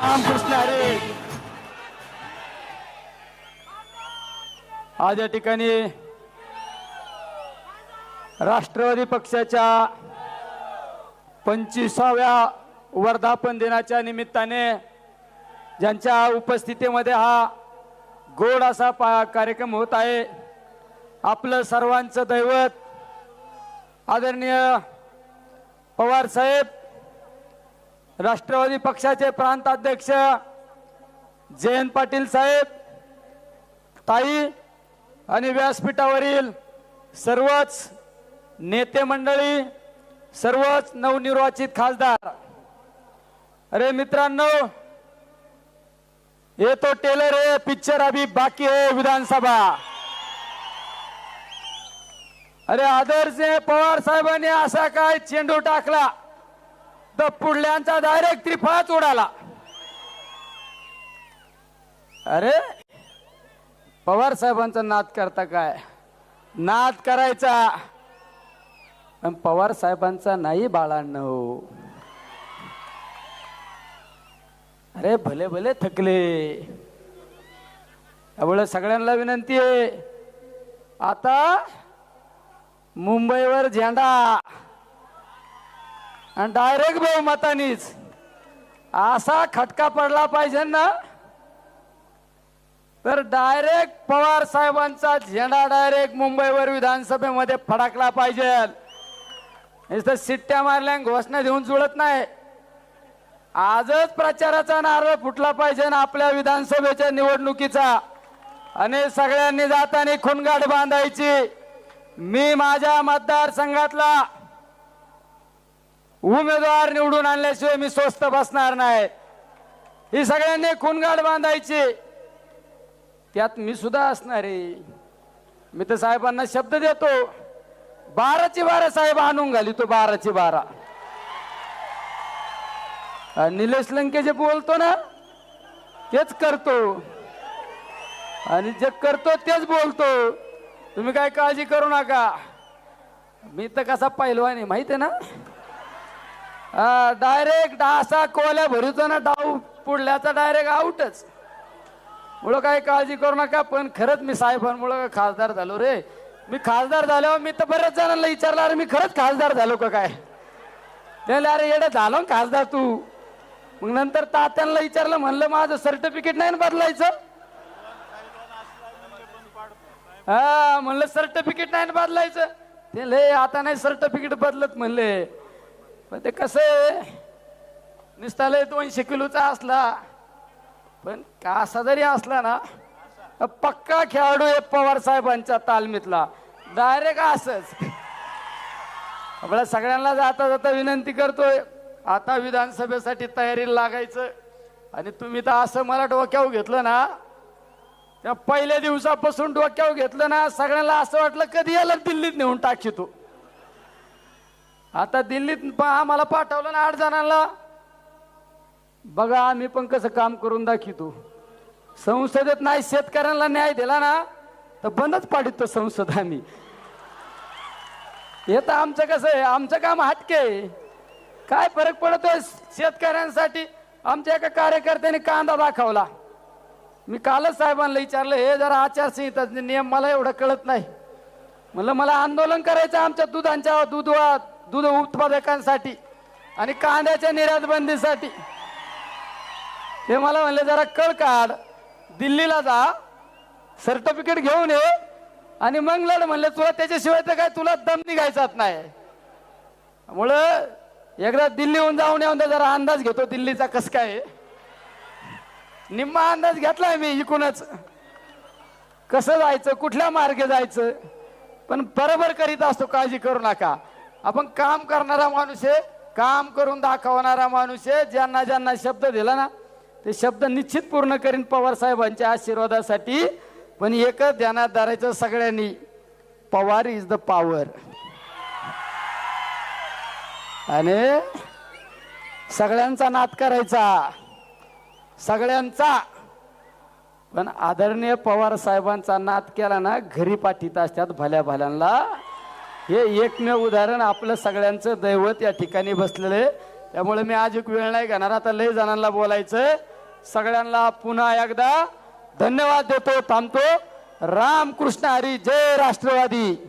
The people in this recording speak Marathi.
रामकृष्ण आज या ठिकाणी राष्ट्रवादी पक्षाच्या पंचवीसाव्या वर्धापन दिनाच्या निमित्ताने ज्यांच्या उपस्थितीमध्ये हा गोड असा पा कार्यक्रम होत आहे आपलं सर्वांचं दैवत आदरणीय पवार साहेब राष्ट्रवादी पक्षाचे प्रांताध्यक्ष जयंत पाटील साहेब ताई आणि व्यासपीठावरील सर्वच नेते मंडळी सर्वच नवनिर्वाचित खासदार. अरे मित्रांनो ये तो टेलर है पिक्चर अभी बाकी है विधानसभा. अरे आदर्श पवार साहेबांनी असा काय चेंडू टाकला? तर पुढल्यांचा डायरेक्ट त्रिफळाच उडाला. अरे पवार साहेबांचा नाद करता काय? नाद करायचा. पण पवार साहेबांचा नाही बाळांनो. अरे भले भले थकले. त्यामुळे सगळ्यांना विनंती आहे. आता मुंबईवर झेंडा. आणि डायरेक्ट बहुमतानीच असा खटका पडला पाहिजे ना? तर डायरेक्ट पवार साहेबांचा झेंडा डायरेक्ट मुंबईवर विधानसभेमध्ये फडकला पाहिजे. इथं सिट्ट्या मारल्या घोषणा देऊन जुळत नाही. आजच प्रचाराचा नारळ फुटला पाहिजे ना आपल्या विधानसभेच्या निवडणुकीचा. आणि सगळ्यांनी जाताना खुणगाठ बांधायची. मी माझ्या मतदारसंघातला उमेदवार निवडून आणल्याशिवाय मी स्वस्त बसणार नाही. ही सगळ्यांनी खुनगाड बांधायची. त्यात मी सुद्धा असणार आहे. मी तर साहेबांना शब्द देतो. बाराची बारा साहेब आणून घाली तो बाराची बारा. निलेश लंके जे बोलतो ना तेच करतो. आणि जे करतो तेच बोलतो. तुम्ही काय काळजी करू नका. मी तर कसा पैलवान आहे माहिती आहे ना? डायरेक्ट असा कोल्या भरूचा ना डाव. पुढल्याचा डायरेक्ट आउटच मुळं काही काळजी करू नका पण खरंच मी साहेबांमुळं खासदार झालो रे. मी खासदार झाल्यावर मी तर बऱ्याच जणांना विचारलं अरे मी खरंच खासदार झालो का काय? त्याला अरे येडं झालो ना खासदार तू. मग नंतर तात्यांना विचारलं म्हणलं माझं सर्टिफिकेट नाही ना बदलायचं? हा म्हणलं सर्टिफिकेट नाही ना बदलायचं. ते लय आता नाही सर्टिफिकेट बदलत म्हणले. पण ते कसं आहे? नुसता लय दोनशे किलोचा असला. पण कासा जरी असला ना पक्का खेळाडू आहे पवार साहेबांच्या तालमीतला. डायरेक्ट असच. आपल्या सगळ्यांना जाता जाता विनंती करतोय. आता विधानसभेसाठी तयारीला लागायचं. आणि तुम्ही तर असं मला डोक्यावर घेतलं ना त्या पहिल्या दिवसापासून डोक्यावर घेतलं ना सगळ्यांना असं वाटलं कधी याला दिल्लीत नेऊन टाकी तू? आता दिल्लीत प- आम्हाला पाठवलं ना आठ जणांना. बघा आम्ही पण कसं काम करून दाखवतो संसदेत नाही शेतकऱ्यांना न्याय दिला ना तर बंदच पाडितो संसद आम्ही. हे तर आमचं कसं आहे आमचं काम हटके आहे. काय फरक पडतोय? शेतकऱ्यांसाठी आमच्या एका कार्यकर्त्याने कांदा दाखवला. मी कालच साहेबांना विचारलं हे जरा आचारसंहिता नियम मला एवढं कळत नाही. म्हणलं मला आंदोलन करायचं आमच्या दुधांच्या दूध दूध उत्पादकांसाठी आणि कांद्याच्या निर्यातबंदीसाठी. हे ते मला म्हणले जरा कळ काढ. दिल्लीला जा. सर्टिफिकेट घेऊन ये. आणि मग लढ तुला त्याच्याशिवाय तर काय तुला दम निघायचाच नाही. मुळं एकदा दिल्लीहून जाऊन येऊन जरा अंदाज घेतो दिल्लीचा कस काय निम्मा अंदाज घेतलाय मी इकूनच. कसं जायचं कुठल्या मार्गे जायचं? पण बरोबर करीत असतो काळजी करू नका. आपण काम करणारा माणूस आहे काम करून दाखवणारा माणूस आहे ज्यांना ज्यांना शब्द दिला ना ते शब्द निश्चित पूर्ण करीन पवार साहेबांच्या आशीर्वादासाठी. पण एकच ध्यानात धरायचं सगळ्यांनी पवार इज द पॉवर आणि सगळ्यांचा नाद करायचा सगळ्यांचा. पण आदरणीय पवार साहेबांचा नाद केला ना घरी पाठीत असतात भल्या भल्यांना. हे एकमेव उदाहरण आपलं सगळ्यांचं दैवत या ठिकाणी बसलेलं आहे. त्यामुळे मी आज एक वेळ नाही घेणार. आता लय जणांना बोलायचं सगळ्यांना पुन्हा एकदा धन्यवाद देतो थांबतो. रामकृष्ण हरी जय राष्ट्रवादी.